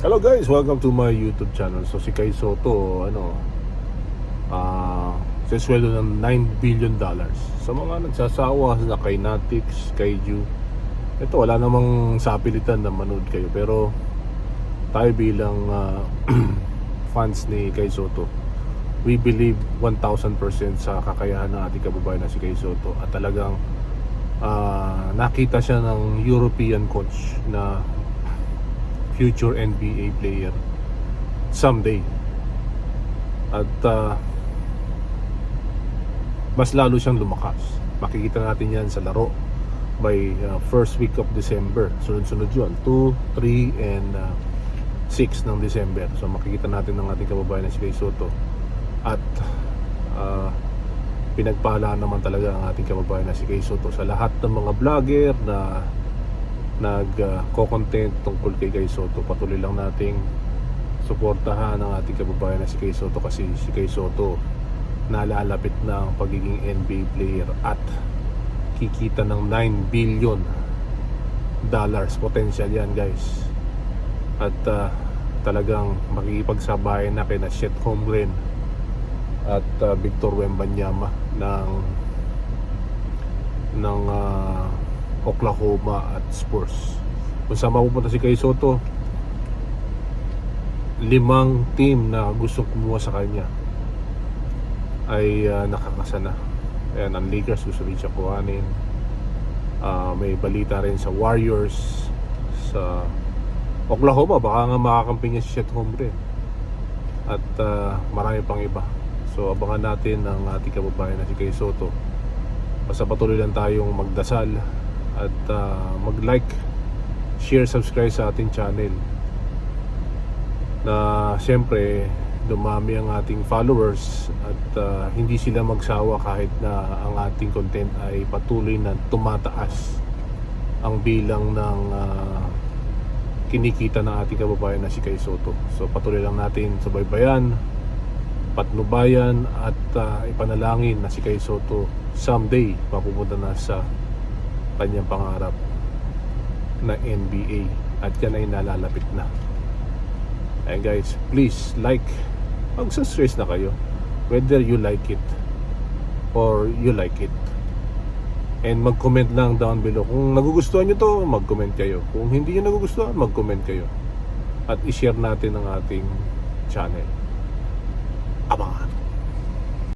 Hello guys, welcome to my YouTube channel. So si Kai Soto, ano, ah, uh, sweldo ng 9 billion dollars. Sa mga nagsasawa na kay Natix, kay Ju, ito wala namang sapilitan na manood kayo. Pero tayo bilang ah, fans ni Kai Soto, we believe 1000% sa kakayahan ng ating kababayan na si Kai Soto. At talagang ah, nakita siya ng European coach na future NBA player someday. At uh, mas lalo siyang lumakas. Makikita natin yan sa laro by uh, first week of December. Sunod-sunod yun. 2, 3, and uh, 6 ng December. So makikita natin ng ating kababayan na si Kay Soto. At uh, pinagpalaan naman talaga ang ating kababayan na si Kay Soto sa lahat ng mga vlogger na nag-co-content tungkol kay Kay Soto. Patuloy lang nating suportahan ang ating kababayan na si Kay Soto kasi si Kay Soto nalalapit na ang pagiging NBA player at kikita ng 9 billion dollars potential yan guys at uh, talagang makikipagsabayan na kay na Chet Holmgren at uh, Victor Wembanyama ng ng uh, Oklahoma at Spurs. Kung saan mapupunta si Kay Soto, limang team na gustong kumuha sa kanya ay uh, nakakasana. Ayan, ang Lakers gusto rin siya kuhanin. Ah, may balita rin sa Warriors sa Oklahoma baka nga makakampi niya si Chet Holmgren at ah, marami pang iba so abangan natin ang ating kababayan na si Kay Soto basta patuloy lang tayong magdasal at ah, mag-like, share, subscribe sa ating channel. Na siyempre dumami ang ating followers at ah, hindi sila magsawa kahit na ang ating content ay patuloy na tumataas ang bilang ng ah, kinikita ng ating kababayan na si Kay Soto. So patuloy lang natin subaybayan, patnubayan at ah, ipanalangin na si Kay Soto someday mapupunta na sa kanyang pangarap na NBA at yan ay nalalapit na. And guys please like. Magsa-stress na kayo. Whether you like it or you like it. And mag-comment lang down below. Kung nagugustuhan nyo to mag-comment kayo. Kung hindi nyo nagugustuhan mag-comment kayo. At i-share natin ang ating channel. Abangan